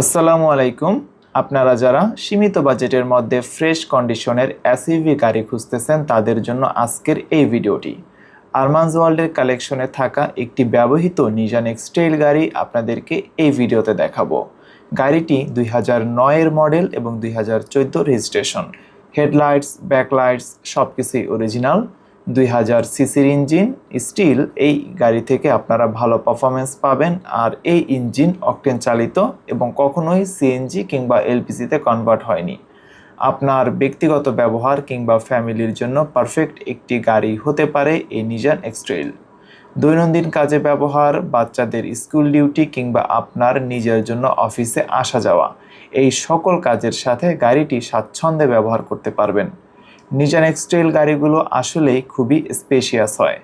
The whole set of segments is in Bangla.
আসসালামু আলাইকুম। আপনারা যারা সীমিত বাজেটের মধ্যে ফ্রেশ কন্ডিশনের এসইভি গাড়ি খুঁজতেছেন, তাদের জন্য আজকের এই ভিডিওটি। আরমানস ওয়ার্ল্ডের কালেকশনে থাকা একটি ব্যবহৃত নিজান এক্সটেল গাড়ি আপনাদেরকে এই ভিডিওতে দেখাবো। গাড়িটি দুই হাজার নয়ের মডেল এবং দুই হাজার চোদ্দ রেজিস্ট্রেশন। হেডলাইটস ব্যাকলাইটস সব কিছুই অরিজিনাল দুই হাজার সিসির ইঞ্জিন, স্টিল এই গাড়ি থেকে আপনারা ভালো পারফরমেন্স পাবেন। আর এই ইঞ্জিন অকটেন চালিত এবং কখনোই সিএনজি কিংবা এলপিজিতে কনভার্ট হয়নি। আপনার ব্যক্তিগত ব্যবহার কিংবা ফ্যামিলির জন্য পারফেক্ট একটি গাড়ি হতে পারে এই নিজান এক্সট্রেল দৈনন্দিন কাজে ব্যবহার, বাচ্চাদের স্কুল ডিউটি কিংবা আপনার নিজের জন্য অফিসে আসা যাওয়া, এই সকল কাজের সাথে গাড়িটি স্বাচ্ছন্দ্যে ব্যবহার করতে পারবেন। নিজান এক্সট্রেল গাড়িগুলো আসলেই খুবই স্পেশিয়াস হয়।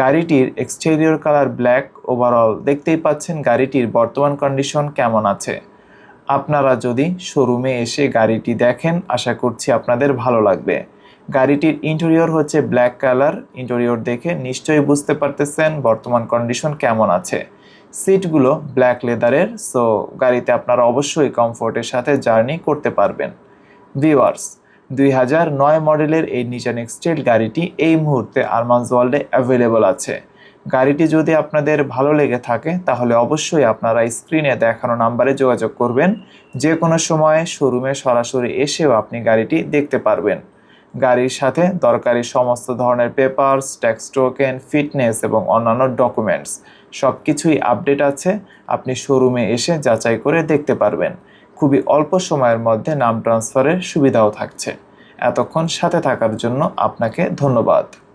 গাড়িটির এক্সটেরিয়র কালার ব্ল্যাক ওভারঅল দেখতেই পাচ্ছেন গাড়িটির বর্তমান কন্ডিশন কেমন আছে। আপনারা যদি শোরুমে এসে গাড়িটি দেখেন, আশা করছি আপনাদের ভালো লাগবে। গাড়িটির ইন্টেরিয়র হচ্ছে ব্ল্যাক কালার ইন্টেরিয়র দেখে নিশ্চয়ই বুঝতে পারতেছেন বর্তমান কন্ডিশন কেমন আছে। সিটগুলো ব্ল্যাক লেদারের সো গাড়িতে আপনারা অবশ্যই কমফোর্টের সাথে জার্নি করতে পারবেন। ভিওয়ার্স দুই হাজার নয় মডেলের এই নিজান এক্সটেল গাড়িটি এই মুহূর্তে আরমান্স ওয়ার্ল্ডে অ্যাভেলেবল আছে। গাড়িটি যদি আপনাদের ভালো লেগে থাকে, তাহলে অবশ্যই আপনারা স্ক্রিনে দেখানো নাম্বারে যোগাযোগ করবেন। যে কোনো সময় শোরুমে সরাসরি এসেও আপনি গাড়িটি দেখতে পারবেন। গাড়ির সাথে দরকারি সমস্ত ধরনের পেপারস ট্যাক্স টোকেন ফিটনেস এবং অন্যান্য ডকুমেন্টস সব কিছুই আপডেট আছে। আপনি শোরুমে এসে যাচাই করে দেখতে পারবেন। খুবই অল্প সময়ের মধ্যে নাম ট্রান্সফারের সুবিধাও থাকছে। এতক্ষণ সাথে থাকার জন্য আপনাকে ধন্যবাদ।